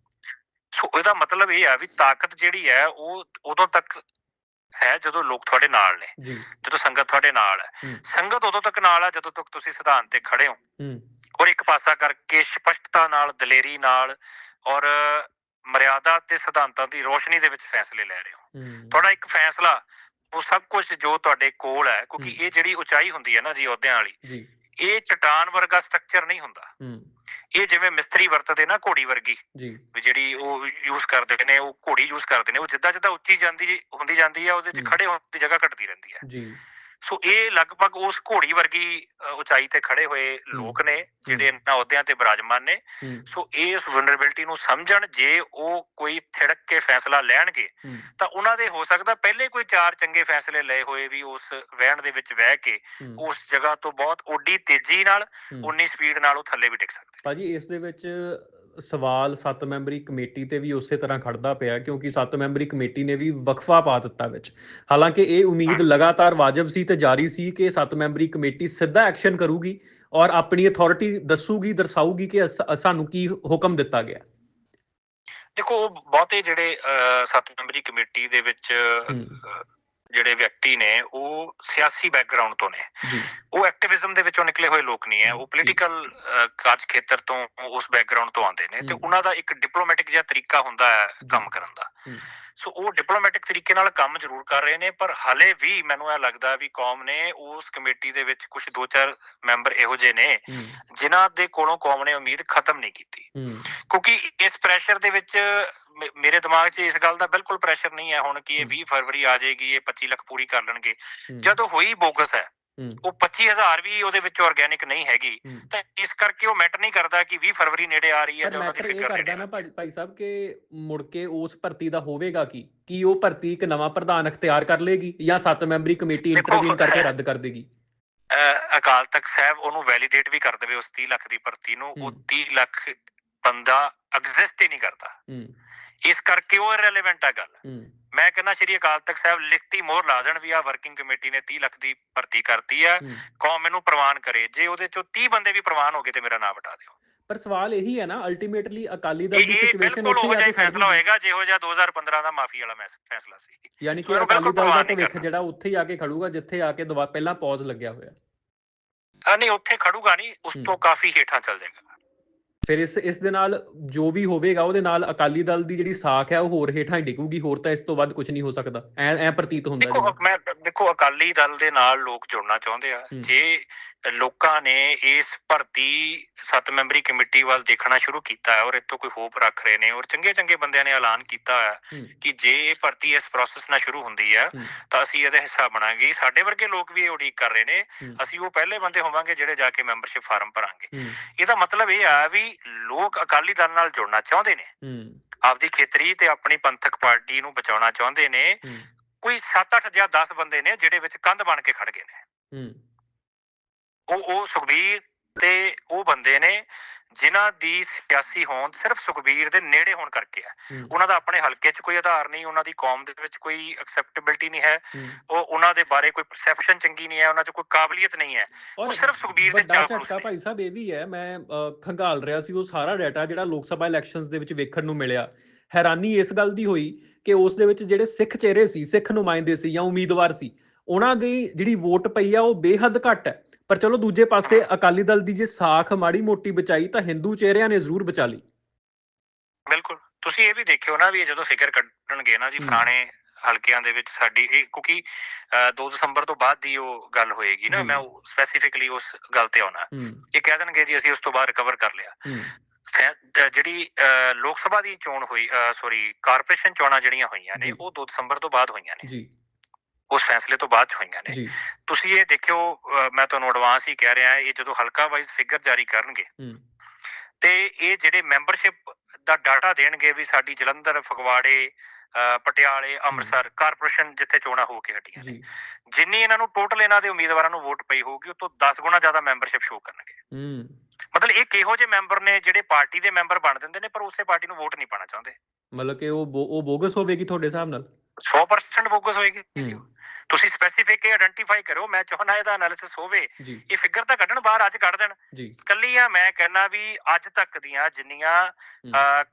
ਸੋ ਇਹਦਾ ਮਤਲਬ ਇਹ ਆ ਵੀ ਤਾਕਤ ਜਿਹੜੀ ਹੈ ਉਹ ਉਦੋਂ ਤੱਕ ਹੈ ਜਦੋਂ ਲੋਕ ਤੁਹਾਡੇ ਨਾਲ ਨੇ ਜੀ। ਜਦੋਂ ਸੰਗਤ ਤੁਹਾਡੇ ਨਾਲ ਹੈ। ਸੰਗਤ ਉਦੋਂ ਤੱਕ ਨਾਲ ਹੈ ਜਦੋਂ ਤੱਕ ਤੁਸੀਂ ਸਿਧਾਂਤ ਤੇ ਖੜੇ ਹੋ। ਹੂੰ। ਔਰ ਇੱਕ ਪਾਸਾ ਕਰਕੇ ਸਪਸ਼ਟਤਾ ਨਾਲ ਦਲੇਰੀ ਨਾਲ ਔਰ ਮਰਿਆਦਾ ਤੇ ਸਿਧਾਂਤਾਂ ਦੀ ਰੋਸ਼ਨੀ ਦੇ ਵਿੱਚ ਫੈਸਲੇ ਲੈ ਰਹੇ ਹੂੰ। ਤੁਹਾਡਾ ਇੱਕ ਫੈਸਲਾ ਉਹ ਸਭ ਕੁਝ ਜੋ ਤੁਹਾਡੇ ਕੋਲ ਹੈ ਕਿਉਂਕਿ। ਇਹ ਜਿਹੜੀ ਉਚਾਈ ਹੁੰਦੀ ਹੈ ਨਾ ਜੀ ਅਹੁਦਿਆਂ ਵਾਲੀ ਜੀ। ਇਹ ਚਟਾਨ ਵਰਗਾ ਸਟਰਕਚਰ ਨਹੀਂ ਹੁੰਦਾ। ਹੂੰ। ਇਹ ਜਿਵੇਂ ਮਿਸਤਰੀ ਵਰਤਦੇ ਨਾ ਘੋੜੀ ਵਰਗੀ ਜੀ। ਵੀ ਜਿਹੜੀ ਉਹ ਯੂਜ਼ ਕਰਦੇ ਨੇ ਉਹ ਘੋੜੀ ਯੂਜ਼ ਕਰਦੇ ਨੇ ਉਹ ਜਿੱਦਾਂ ਜਿੱਦਾਂ ਉੱਚੀ ਜਾਂਦੀ ਹੁੰਦੀ ਜਾਂਦੀ ਹੈ ਉਹਦੇ 'ਚ। ਖੜੇ ਹੋਣ ਦੀ ਜਗ੍ਹਾ ਘਟਦੀ ਰਹਿੰਦੀ ਹੈ। ਜੀ। ਸੋ ਇਹ ਲਗਭਗ ਉਸ ਘੋੜੀ ਵਰਗੀ ਉਚਾਈ ਤੇ ਖੜੇ ਹੋਏ ਲੋਕ ਨੇ ਜਿਹੜੇ ਇਹਨਾਂ ਅਹੁਦਿਆਂ ਤੇ ਬਿਰਾਜਮਾਨ ਨੇ। ਸੋ ਇਸ ਵਨਰੇਬਿਲਟੀ ਨੂੰ ਸਮਝਣ ਜੇ ਉਹ ਕੋਈ ਥਿੜਕ ਕੇ ਫੈਸਲਾ ਲੈਣਗੇ ਤਾਂ ਉਹਨਾਂ ਦੇ ਹੋ ਸਕਦਾ ਪਹਿਲੇ ਕੋਈ ਚਾਰ ਚੰਗੇ ਫੈਸਲੇ ਲਏ ਹੋਏ ਵੀ ਉਸ ਵਹਿਣ ਦੇ ਵਿੱਚ ਵਹਿ ਕੇ ਉਸ ਜਗ੍ਹਾ ਤੋਂ ਬਹੁਤ ਓਡੀ ਤੇਜ਼ੀ ਨਾਲ। ਉਨੀ ਸਪੀਡ ਨਾਲ ਉਹ ਥੱਲੇ ਵੀ ਡਿੱਗ ਸਕਦੇ ਭਾਜੀ ਇਸ ਦੇ ਵਿੱਚ ਸਵਾਲ 7 ਮੈਂਬਰੀ ਕਮੇਟੀ ਤੇ ਵੀ ਉਸੇ ਤਰ੍ਹਾਂ ਖੜਦਾ ਪਿਆ ਕਿਉਂਕਿ 7 ਮੈਂਬਰੀ ਕਮੇਟੀ ਨੇ ਵੀ ਵਕਫਾ ਪਾ ਦਿੱਤਾ ਵਿੱਚ। ਹਾਲਾਂਕਿ ਇਹ ਉਮੀਦ ਲਗਾਤਾਰ ਵਾਜਬ ਸੀ ਤੇ ਜਾਰੀ ਸੀ ਕਿ 7 ਮੈਂਬਰੀ ਕਮੇਟੀ ਸਿੱਧਾ ਐਕਸ਼ਨ ਕਰੂਗੀ ਔਰ ਆਪਣੀ ਅਥਾਰਟੀ ਦੱਸੂਗੀ ਦਰਸਾਊਗੀ ਕਿ ਸਾਨੂੰ ਕੀ ਹੁਕਮ ਦਿੱਤਾ ਗਿਆ। ਦੇਖੋ ਬਹੁਤੇ ਜਿਹੜੇ ਸੱਤ ਮੈਂਬਰੀ ਕਮੇਟੀ ਦੇ ਵਿੱਚ ਜਿਹੜੇ ਵਿਅਕਤੀ ਨੇ ਉਹ ਸਿਆਸੀ ਬੈਕਗ੍ਰਾਉਂਡ ਤੋਂ ਨੇ। ਉਹ ਐਕਟਿਵਿਜ਼ਮ ਦੇ ਵਿੱਚੋਂ ਨਿਕਲੇ ਹੋਏ ਲੋਕ ਨਹੀਂ ਹੈ। ਉਹ ਪੋਲੀਟੀਕਲ ਕਾਰਜ ਖੇਤਰ ਤੋਂ ਉਸ ਬੈਕਗ੍ਰਾਉਂਡ ਤੋਂ ਆਉਂਦੇ ਨੇ। ਤੇ। ਉਹਨਾਂ ਦਾ ਇੱਕ ਡਿਪਲੋਮੈਟਿਕ ਜਿਹਾ ਤਰੀਕਾ ਹੁੰਦਾ ਹੈ ਕੰਮ ਕਰਨ ਦਾ। ਸੋ ਉਹ ਡਿਪਲੋਮੈਟਿਕ ਤਰੀਕੇ ਨਾਲ ਕੰਮ ਜ਼ਰੂਰ ਕਰ ਰਹੇ ਨੇ ਪਰ ਹਲੇ ਵੀ ਮੈਨੂੰ ਇਹ ਲੱਗਦਾ ਵੀ ਕੌਮ ਨੇ ਉਸ ਕਮੇਟੀ ਦੇ ਵਿੱਚ ਕੁਝ ਦੋ ਚਾਰ ਮੈਂਬਰ ਇਹੋ ਜਿਹੇ ਨੇ ਜਿਨ੍ਹਾਂ ਦੇ ਕੋਲੋਂ ਕੌਮ ਨੇ ਉਮੀਦ ਖਤਮ ਨਹੀਂ ਕੀਤੀ। ਕਿਉਂਕਿ ਇਸ ਪ੍ਰੈਸ਼ਰ ਦੇ ਵਿੱਚ ਮੇਰੇ ਦਿਮਾਗ 'ਚ ਇਸ ਗੱਲ ਦਾ ਬਿਲਕੁਲ ਪ੍ਰੈਸ਼ਰ ਨਹੀਂ ਹੈ ਹੁਣ ਕਿ ਇਹ ਹੂੰ। 20 ਫਰਵਰੀ ਆ ਜਾਏਗੀ ਇਹ 25 ਲੱਖ ਪੂਰੀ ਕਰ ਲੈਣਗੇ। ਜਦੋਂ ਹੋਈ ਬੋਗਸ ਹੂੰ, ਉਹ 25000 ਵੀ ਉਹਦੇ ਵਿੱਚ ਆਰਗੈਨਿਕ ਨਹੀਂ ਹੈਗੀ। ਤਾਂ ਇਸ ਕਰਕੇ ਉਹ ਮੈਟਰ ਨਹੀਂ ਕਰਦਾ ਕਿ 20 ਫਰਵਰੀ ਨੇੜੇ ਆ ਰਹੀ ਹੈ ਜਾਂ ਉਹਨਾਂ ਦੀ ਫਿਕਰ ਕਰਦਾ ਨਾ ਭਾਈ ਸਾਹਿਬ ਕਿ ਮੁੜ ਕੇ ਉਸ ਭਰਤੀ ਦਾ ਹੋਵੇਗਾ ਕੀ? ਕੀ ਉਹ ਭਰਤੀ ਇੱਕ ਨਵਾਂ ਪ੍ਰਧਾਨ ਅਖਤਿਆਰ ਕਰ ਲੇਗੀ ਜਾਂ 7 ਮੈਂਬਰੀ ਕਮੇਟੀ ਇੰਟਰਵੀਨ ਕਰਕੇ ਰੱਦ ਕਰ ਦੇਗੀ? ਅਕਾਲ ਤਖਤ ਸਾਹਿਬ ਉਹਨੂੰ ਵੈਲੀਡੇਟ ਵੀ ਕਰ ਦੇਵੇ ਉਸ 30 ਲੱਖ ਦੀ ਭਰਤੀ ਨੂੰ। ਉਹ ਹੂੰ। 30 ਲੱਖ ਬੰਦਾ ਐਗਜ਼ਿਸਟ ਹੀ ਨਹੀਂ ਕਰਦਾ। ਇਸ ਕਰਕੇ ਉਹ ਇਰੈਲੇਵੈਂਟ ਹੈ ਗੱਲ। ਮੈਂ ਕਹਿੰਦਾ ਸ਼੍ਰੀ ਅਕਾਲ ਤਖਤ ਸਾਹਿਬ ਲਿਖਤੀ ਮੋਹਰ ਲਾ ਦੇਣ ਵੀ ਆ ਵਰਕਿੰਗ ਕਮੇਟੀ ਨੇ 30 ਲੱਖ ਦੀ ਭਰਤੀ ਕਰਤੀ ਆ। ਕੌਮ ਇਹਨੂੰ ਪ੍ਰਵਾਨ ਕਰੇ। ਜੇ ਉਹਦੇ ਚੋਂ 30 ਬੰਦੇ ਵੀ ਪ੍ਰਵਾਨ ਹੋ ਗਏ ਤੇ ਮੇਰਾ ਨਾਮ ਹਟਾ ਦਿਓ। ਪਰ ਸਵਾਲ ਇਹੀ ਹੈ ਨਾ ਅਲਟੀਮੇਟਲੀ ਅਕਾਲੀ ਦਲ ਦੀ ਸਿਚੁਏਸ਼ਨ ਉੱਥੇ ਜਿਹਾ ਕੇ ਫੈਸਲਾ ਹੋਏਗਾ ਜਿਹੋ ਜਿਹਾ 2015 ਦਾ ਮਾਫੀ ਵਾਲਾ ਫੈਸਲਾ ਸੀ। ਯਾਨੀ ਕਿ ਅਕਾਲੀ ਦਲ ਦਾ ਭਵਿੱਖ। ਜਿਹੜਾ ਉੱਥੇ ਹੀ ਆ ਕੇ ਖੜੂਗਾ ਜਿੱਥੇ ਆ ਕੇ ਪਹਿਲਾਂ ਪੌਜ਼ ਲੱਗਿਆ ਹੋਇਆ। ਆ ਨਹੀਂ ਉੱਥੇ ਖੜੂਗਾ ਨਹੀਂ ਉਸ। ਤੋਂ ਕਾਫੀ ਹੇਠਾਂ ਚੱਲ ਜਾਏਗਾ। ਫਿਰ ਇਸ ਇਸ ਦੇ ਨਾਲ ਜੋ ਵੀ ਹੋਵੇਗਾ ਉਹਦੇ ਨਾਲ ਅਕਾਲੀ ਦਲ ਦੀ ਜਿਹੜੀ ਸਾਖ ਹੈ ਉਹ ਹੋਰ ਹੇਠਾਂ ਹੀ ਡਿੱਗੂਗੀ ਹੋਰ ਤਾਂ ਇਸ ਤੋਂ ਵੱਧ ਕੁਝ ਨਹੀਂ ਹੋ ਸਕਦਾ। ਐ ਐ ਪ੍ਰਤੀਤ ਹੁੰਦਾ ਦੇਖੋ ਮੈਂ ਦੇਖੋ ਅਕਾਲੀ ਦਲ ਦੇ ਨਾਲ ਲੋਕ ਜੁੜਨਾ ਚਾਹੁੰਦੇ ਆ। ਜੇ ਲੋਕਾਂ ਨੇ ਇਸ ਭਰਤੀ ਸੱਤ ਮੈਂਬਰੀ ਕਮੇਟੀ ਵੱਲ ਦੇਖਣਾ ਸ਼ੁਰੂ ਕੀਤਾ ਹੈ ਔਰ ਇਹ ਤੋਂ ਕੋਈ ਹੋਪ ਰੱਖ ਰਹੇ ਨੇ ਔਰ ਚੰਗੇ ਚੰਗੇ ਬੰਦਿਆਂ ਨੇ ਐਲਾਨ ਕੀਤਾ ਹੈ ਹੂੰ। ਕਿ ਜੇ ਇਹ ਭਰਤੀ ਇਸ ਪ੍ਰੋਸੈਸ ਨਾਲ ਸ਼ੁਰੂ ਹੁੰਦੀ ਹੈ। ਤਾਂ ਅਸੀਂ ਇਹਦਾ ਹਿੱਸਾ ਬਣਾਂਗੇ। ਸਾਡੇ ਵਰਗੇ ਲੋਕ ਵੀ ਇਹ ਉਡੀਕ ਕਰ ਰਹੇ ਨੇ। ਅਸੀਂ ਉਹ ਪਹਿਲੇ ਬੰਦੇ ਹੋਵਾਂਗੇ ਜਿਹੜੇ ਜਾ ਕੇ ਮੈਂਬਰਸ਼ਿਪ ਫਾਰਮ ਭਰਾਂਗੇ। ਇਹਦਾ ਮਤਲਬ ਇਹ ਆ ਵੀ ਲੋਕ ਅਕਾਲੀ ਦਲ ਨਾਲ ਜੁੜਨਾ ਚਾਹੁੰਦੇ ਨੇ। ਆਪਦੀ ਖੇਤਰੀ ਤੇ ਆਪਣੀ ਪੰਥਕ ਪਾਰਟੀ ਨੂੰ ਬਚਾਉਣਾ ਚਾਹੁੰਦੇ ਨੇ। ਕੋਈ 7-8 ਜਾਂ 10 ਬੰਦੇ ਨੇ ਜਿਹੜੇ ਵਿੱਚ ਕੰਧ ਬਣ ਕੇ ਖੜ ਗਏ ਨੇ। ਹੂੰ। ਉਹ ਉਹ ਸੁਖਬੀਰ ਤੇ ਉਹ ਬੰਦੇ ਨੇ ਜਿਨ੍ਹਾਂ ਦੀ ਸਿਆਸੀ ਹੋਂਦ ਸਿਰਫ ਸੁਖਬੀਰ ਦੇ ਨੇੜੇ ਹੋਣ ਕਰਕੇ ਹੈ। ਉਹਨਾਂ ਦਾ ਆਪਣੇ ਹਲਕੇ 'ਚ ਕੋਈ ਆਧਾਰ ਨਹੀਂ ਉਹਨਾਂ ਦੀ ਕੌਮ ਦੇ ਵਿੱਚ ਕੋਈ ਐਕਸੈਪਟੇਬਿਲਟੀ ਨਹੀਂ ਹੈ। ਉਹ ਉਹਨਾਂ ਦੇ ਬਾਰੇ ਕੋਈ ਪਰਸੈਪਸ਼ਨ ਚੰਗੀ ਨਹੀਂ ਹੈ ਉਹਨਾਂ 'ਚ ਕੋਈ ਕਾਬਲੀਅਤ ਨਹੀਂ ਹੈ। ਉਹ ਸਿਰਫ ਸੁਖਬੀਰ ਦੇ ਚਾਪਲੂਸ ਝਟਕਾ। ਭਾਈ ਸਾਹਿਬ ਇਹ ਵੀ ਹੈ ਮੈਂ ਖੰਗਾਲ ਰਿਹਾ ਸੀ ਉਹ ਸਾਰਾ ਡਾਟਾ ਜਿਹੜਾ ਲੋਕ ਸਭਾ ਇਲੈਕਸ਼ਨਸ ਦੇ ਵਿੱਚ ਵੇਖਣ ਨੂੰ ਮਿਲਿਆ। ਹੈਰਾਨੀ ਇਸ ਗੱਲ ਦੀ ਹੋਈ ਕਿ ਉਸ ਦੇ ਵਿੱਚ ਜਿਹੜੇ ਸਿੱਖ ਚਿਹਰੇ ਸੀ ਸਿੱਖ ਨੁਮਾਇੰਦੇ ਸੀ ਜਾਂ ਉਮੀਦਵਾਰ ਸੀ ਉਹਨਾਂ ਦੀ ਜਿਹੜੀ ਵੋਟ ਪਈ ਆ ਉਹ ਬੇਹੱਦ ਘੱਟ ਹੈ। ਪਰ ਚਲੋ ਦੂਜੇ ਪਾਸੇ ਅਕਾਲੀ ਦਲ ਦੀ ਜੇ ਸਾਖ ਮਾੜੀ ਮੋਟੀ ਬਚਾਈ ਤਾਂ ਹਿੰਦੂ ਚਿਹਰਿਆਂ ਨੇ ਜ਼ਰੂਰ ਬਚਾ ਲਈ। ਬਿਲਕੁਲ। ਤੁਸੀਂ ਇਹ ਵੀ ਦੇਖਿਓ ਨਾ ਵੀ ਇਹ ਜਦੋਂ ਫਿਗਰ ਕੱਢਣਗੇ ਨਾ ਜੀ। ਫਲਾਣੇ ਹਲਕਿਆਂ ਦੇ ਵਿੱਚ ਸਾਡੀ ਇਹ ਕਿਉਂਕਿ ਅ, 2 ਦਸੰਬਰ ਤੋਂ ਬਾਅਦ ਦੀ ਉਹ ਗੱਲ ਹੋਏਗੀ ਨਾ। ਮੈਂ ਸਪੈਸੀਫਿਕਲੀ ਉਸ ਗੱਲ ਤੇ ਆਉਣਾ। ਇਹ ਕਹਿ ਦੇਣਗੇ ਜੀ ਅਸੀਂ ਉਸ ਤੋਂ ਬਾਅਦ ਰਿਕਵਰ ਕਰ ਲਿਆ। ਜਿਹੜੀ ਲੋਕ ਸਭਾ ਦੀ ਚੋਣ ਹੋਈ ਸੌਰੀ ਕਾਰਪੋਰੇਸ਼ਨ ਚੋਣਾਂ ਜਿਹੜੀਆਂ ਹੋਈਆਂ ਨੇ। ਉਹ 2 ਦਸੰਬਰ ਤੋਂ ਬਾਅਦ ਹੋਈਆਂ ਨੇ। ਜੀ। ਉਸ ਫੈਸਲੇ ਤੋਂ ਬਾਅਦ ਹੋਈਆਂ ਨੇ। ਤੁਸੀਂ ਇਹ ਦੇਖਿਓ ਮੈਂ ਤੁਹਾਨੂੰ ਐਡਵਾਂਸ ਹੀ ਕਹਿ ਰਿਹਾ ਇਹ ਜਦੋਂ ਹਲਕਾ ਵਾਈਜ਼ ਫਿਗਰ ਜਾਰੀ ਕਰਨਗੇ ਤੇ ਇਹ ਜਿਹੜੇ ਮੈਂਬਰਸ਼ਿਪ ਦਾ ਡਾਟਾ ਦੇਣਗੇ ਵੀ ਸਾਡੀ ਜਲੰਧਰ ਫਗਵਾੜੇ ਪਟਿਆਲੇ ਅੰਮ੍ਰਿਤਸਰ ਕਾਰਪੋਰੇਸ਼ਨ ਜਿੱਥੇ ਚੋਣਾਂ ਹੋ ਕੇ ਹਟੀਆਂ ਨੇ। ਜਿੰਨੀ ਇਹਨਾਂ ਨੂੰ ਟੋਟਲ ਇਹਨਾਂ ਦੇ ਉਮੀਦਵਾਰਾਂ ਨੂੰ ਵੋਟ ਪਈ ਹੋਊਗੀ ਉਹ ਤੋਂ 10 ਗੁਣਾ ਜ਼ਿਆਦਾ ਮੈਂਬਰਸ਼ਿਪ ਸ਼ੋ ਕਰਨਗੇ। ਮਤਲਬ ਇਹ ਕਿਹੋ ਜਿਹੇ ਮੈਂਬਰ ਨੇ ਜਿਹੜੇ ਪਾਰਟੀ ਦੇ ਮੈਂਬਰ ਬਣ ਦਿੰਦੇ ਨੇ ਪਰ ਉਸੇ ਪਾਰਟੀ ਨੂੰ ਵੋਟ ਨਹੀਂ ਪਾਣਾ ਚਾਹੁੰਦੇ। ਮਤਲਬ ਕਿ ਉਹ ਉਹ ਬੋਗਸ ਹੋਵੇਗੀ ਤੁਹਾਡੇ ਹਿਸਾਬ ਨਾਲ? 100% ਫੋਕਸ ਹੋਏਗੀ। ਤੁਸੀਂ ਸਪੈਸੀਫਿਕ ਆਇਡੈਂਟੀਫਾਈ ਕਰੋ ਮੈਂ ਚਾਹੁੰਦਾ ਇਹਦਾ ਐਨਾਲਿਸਿਸ ਹੋਵੇ। ਇਹ ਫਿਗਰ ਤਾਂ ਕੱਢਣ ਬਾਹਰ ਅੱਜ ਕੱਢ ਦੇਣ। ਜੀ। ਕੱਲੀਆਂ ਮੈਂ ਕਹਿੰਦਾ ਵੀ ਅੱਜ ਤੱਕ ਦੀਆਂ ਜਿੰਨੀਆਂ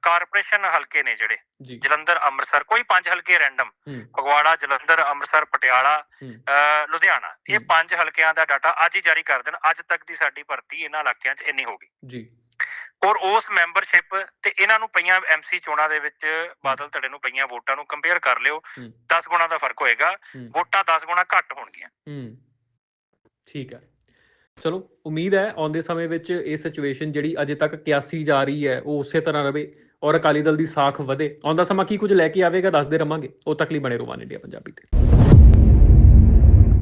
ਕਾਰਪੋਰੇਸ਼ਨ ਹਲਕੇ ਨੇ ਜਿਹੜੇ ਜਲੰਧਰ ਅੰਮ੍ਰਿਤਸਰ ਕੋਈ ਪੰਜ ਹਲਕੇ ਰੈਂਡਮ ਫਗਵਾੜਾ ਜਲੰਧਰ ਅੰਮ੍ਰਿਤਸਰ ਪਟਿਆਲਾ ਲੁਧਿਆਣਾ ਇਹ। ਪੰਜ ਹਲਕਿਆਂ ਦਾ ਡਾਟਾ ਅੱਜ ਹੀ ਜਾਰੀ ਕਰ ਦੇਣ। ਅੱਜ ਤੱਕ ਦੀ ਸਾਡੀ ਭਰਤੀ ਇਹਨਾਂ ਇਲਾਕਿਆਂ 'ਚ ਇੰਨੀ ਹੋ ਗਈ। ਜੀ। ਔਰ ਉਸ ਮੈਂਬਰਸ਼ਿਪ ਤੇ ਇਹਨਾਂ ਨੂੰ ਪਈਆਂ ਐਮਸੀ ਚੋਣਾਂ ਦੇ ਵਿੱਚ ਬਾਦਲ ਧੜੇ ਨੂੰ ਪਈਆਂ ਵੋਟਾਂ ਨੂੰ ਕੰਪੇਅਰ ਕਰ ਲਿਓ ਹੂੰ। 10 ਗੁਣਾ ਦਾ ਫ਼ਰਕ ਹੋਏਗਾ। ਵੋਟਾਂ 10 ਗੁਣਾ ਘੱਟ ਹੋਣਗੀਆਂ। ਹੂੰ। ਠੀਕ ਹੈ ਚਲੋ ਉਮੀਦ ਹੈ ਆਉਂਦੇ ਸਮੇਂ ਵਿੱਚ ਇਹ ਸਿਚੁਏਸ਼ਨ ਜਿਹੜੀ ਅਜੇ ਤੱਕ ਕਿਆਸੀ ਜਾ ਰਹੀ ਹੈ ਉਹ ਉਸੇ ਤਰ੍ਹਾਂ ਰਵੇ ਔਰ ਅਕਾਲੀ ਦਲ ਦੀ ਸਾਖ ਵਧੇ। ਆਉਂਦਾ ਸਮਾਂ ਕੀ ਕੁਝ ਲੈ ਕੇ ਆਵੇਗਾ ਦੱਸਦੇ ਰਵਾਂਗੇ। ਉਹ ਤੱਕ ਲਈ ਬਣੇ ਰਹੋ ਵਨ ਇੰਡੀਆ ਪੰਜਾਬੀ ਤੇ।